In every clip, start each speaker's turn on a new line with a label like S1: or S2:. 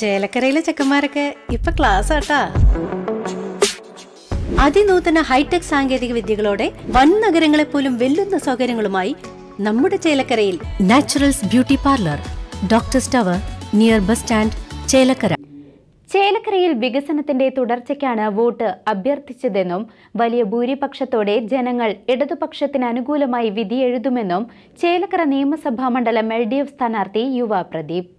S1: ചേലക്കരയിലെ ചെക്കന്മാരൊക്കെ ഇപ്പൊ ക്ലാസ് ആട്ടാ. അതിനൂതന ഹൈടെക് സാങ്കേതിക വിദ്യകളോടെ വൻ നഗരങ്ങളെ പോലും വെല്ലുന്ന സൗകര്യങ്ങളുമായി നമ്മുടെ ചേലക്കരയിൽ naturals beauty parlour doctor tower near bus stand Chelakkara.
S2: ചേലക്കരയിൽ വികസനത്തിന്റെ തുടർച്ചയ്ക്കാണ് വോട്ട് അഭ്യർത്ഥിച്ചതെന്നും വലിയ ഭൂരിപക്ഷത്തോടെ ജനങ്ങൾ ഇടതുപക്ഷത്തിന് അനുകൂലമായി വിധിയെഴുതുമെന്നും ചേലക്കര നിയമസഭാ മണ്ഡലം എൽ ഡി എഫ് സ്ഥാനാർത്ഥി യുവ പ്രദീപ്.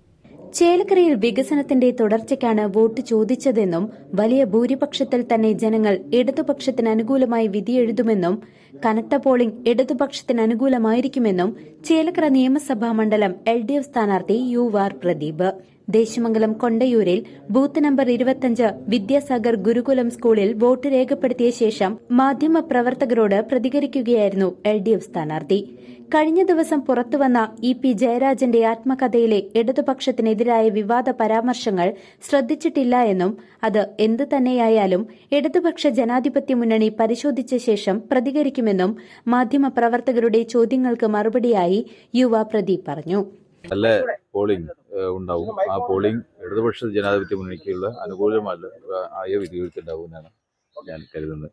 S2: ചേലക്കരയിൽ വികസനത്തിന്റെ തുടർച്ചയ്ക്കാണ് വോട്ട് ചോദിച്ചതെന്നും വലിയ ഭൂരിപക്ഷത്തിൽ തന്നെ ജനങ്ങൾ ഇടതുപക്ഷത്തിന് അനുകൂലമായി വിധിയെഴുതുമെന്നും കനത്ത പോളിംഗ് ഇടതുപക്ഷത്തിന് അനുകൂലമായിരിക്കുമെന്നും ചേലക്കര നിയമസഭാ മണ്ഡലം എൽ ഡി എഫ് സ്ഥാനാർത്ഥി യു ആർ പ്രദീപ്. ദേശമംഗലം കൊണ്ടയൂരിൽ ബൂത്ത് നമ്പർ ഇരുപത്തിയഞ്ച് വിദ്യാസാഗർ ഗുരുകുലം സ്കൂളിൽ വോട്ട് രേഖപ്പെടുത്തിയ ശേഷം മാധ്യമപ്രവർത്തകരോട് പ്രതികരിക്കുകയായിരുന്നു എൽ ഡി എഫ് സ്ഥാനാർത്ഥി. കഴിഞ്ഞ ദിവസം പുറത്തുവന്ന ഇ പി ജയരാജന്റെ ആത്മകഥയിലെ ഇടതുപക്ഷത്തിനെതിരായ വിവാദ പരാമർശങ്ങൾ ശ്രദ്ധിച്ചിട്ടില്ല എന്നും അത് എന്തു തന്നെയായാലും ഇടതുപക്ഷ ജനാധിപത്യ മുന്നണി പരിശോധിച്ച ശേഷം പ്രതികരിക്കുമെന്നും മാധ്യമപ്രവർത്തകരുടെ ചോദ്യങ്ങൾക്ക് മറുപടിയായി യുവ പ്രദീപ് പറഞ്ഞു.
S3: നല്ല പോളിംഗ് ഉണ്ടാവും. ആ പോളിംഗ് ഇടതുപക്ഷ ജനാധിപത്യ മുന്നണിക്കുള്ള അനുകൂലമല്ല ആയ വിധികൾക്കുണ്ടാവും എന്നാണ് ഞാൻ കരുതുന്നത്.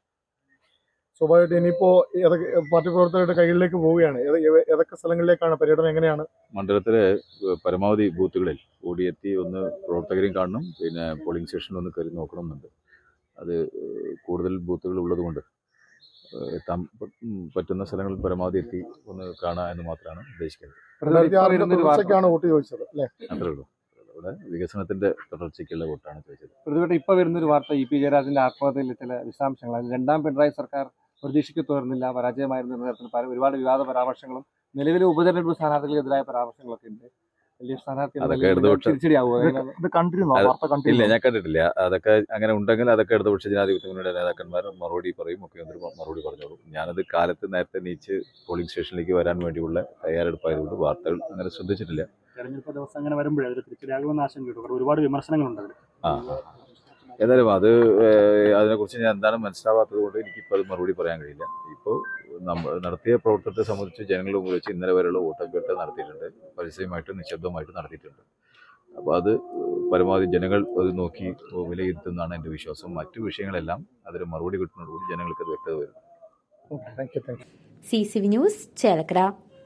S4: സ്വാഭാവികമായിട്ട് ഇനിയിപ്പോ ഏതൊക്കെ പാർട്ടി പ്രവർത്തകരുടെ കൈകളിലേക്ക് പോവുകയാണ്. ഏത- ഏത- ഏതൊക്കെ സ്ഥലങ്ങളിലേക്കാണ് പര്യടനം എങ്ങനെയാണ്?
S3: മണ്ഡലത്തിലെ പരമാവധി ബൂത്തുകളിൽ ഓടിയെത്തി ഒന്ന് പ്രവർത്തകരെയും കാണണം. പിന്നെ പോളിംഗ് സ്റ്റേഷനിൽ ഒന്ന് കയറി നോക്കണം എന്നുണ്ട് അത് കൂടുതൽ ബൂത്തുകൾ ഉള്ളതുകൊണ്ട്. എത്താൻ പറ്റുന്ന സ്ഥലങ്ങളിൽ പരമാവധി എത്തി ഒന്ന് കാണുക എന്ന് മാത്രമാണ് ഉദ്ദേശിക്കുന്നത്.
S4: വോട്ട് ചോദിച്ചത്
S3: അത്രേ ഉള്ളൂ. ഇവിടെ വികസനത്തിന്റെ തുടർച്ചയ്ക്കുള്ള വോട്ടാണ് ചോദിച്ചത്.
S5: പ്രതിപക്ഷം ഇപ്പൊ വരുന്നൊരു വാർത്ത ഇ പി ജയരാജന്റെ ആത്മഹത്യയിലെ ചില വിശദാംശങ്ങൾ. അതിൽ രണ്ടാം പിണറായി സർക്കാർ പ്രതീക്ഷയ്ക്ക് പരാജയമായിരുന്നു പരാജയമായിരുന്ന എന്ന തരത്തിൽ ഒരുപാട് വിവാദ പരാമർശങ്ങളും നിലവിലെ ഉപതെരഞ്ഞെടുപ്പ് സ്ഥാനാർത്ഥികൾക്കെതിരായ പരാമർശങ്ങളൊക്കെ ഉണ്ട്.
S3: ഇല്ല ഞാൻ കണ്ടിട്ടില്ല. അതൊക്കെ അങ്ങനെ ഉണ്ടെങ്കിൽ അതൊക്കെ ഇടതുപക്ഷ ജനാധിപത്യ മുന്നണിയുടെ നേതാക്കന്മാർ മറുപടി പറയും മുഖ്യമന്ത്രി മറുപടി പറഞ്ഞോളൂ. ഞാനത് കാലത്ത് നേരത്തെ നീച്ച് പോളിംഗ് സ്റ്റേഷനിലേക്ക് വരാൻ വേണ്ടിയുള്ള തയ്യാറെടുപ്പായതുകൊണ്ട് വാർത്തകൾ അങ്ങനെ ശ്രദ്ധിച്ചിട്ടില്ല.
S6: തെരഞ്ഞെടുപ്പ് ദിവസം അങ്ങനെ വരുമ്പോഴേ തിരിച്ചടിയാകുമെന്ന് ആശങ്കയുണ്ട് ഒരുപാട് വിമർശനങ്ങളുണ്ട്
S3: ആ. ആ. ഏതായാലും അത് അതിനെക്കുറിച്ച് ഞാൻ എന്താണ് മനസ്സിലാവാത്തത് കൊണ്ട് എനിക്കിപ്പോൾ അത് മറുപടി പറയാൻ കഴിയില്ല. ഇപ്പോൾ നമ്മൾ നടത്തിയ പ്രവർത്തനത്തെ സംബന്ധിച്ച് ജനങ്ങളുടെ മുമ്പിൽ വെച്ച് ഇന്നലെ വരെയുള്ള വോട്ടഭ്യർത്ഥന നടത്തിയിട്ടുണ്ട്. പരസ്യമായിട്ടും നിശബ്ദമായിട്ടും നടത്തിയിട്ടുണ്ട്. അപ്പോൾ അത് പരമാവധി ജനങ്ങൾ അത് നോക്കി വിലയിരുത്തുന്നതാണ് എന്റെ വിശ്വാസം. മറ്റു വിഷയങ്ങളെല്ലാം അതിന് മറുപടി കിട്ടുന്നതോടുകൂടി ജനങ്ങൾക്ക് അത് വ്യക്തത
S4: വരുന്നു.
S2: C C V news Chelakkara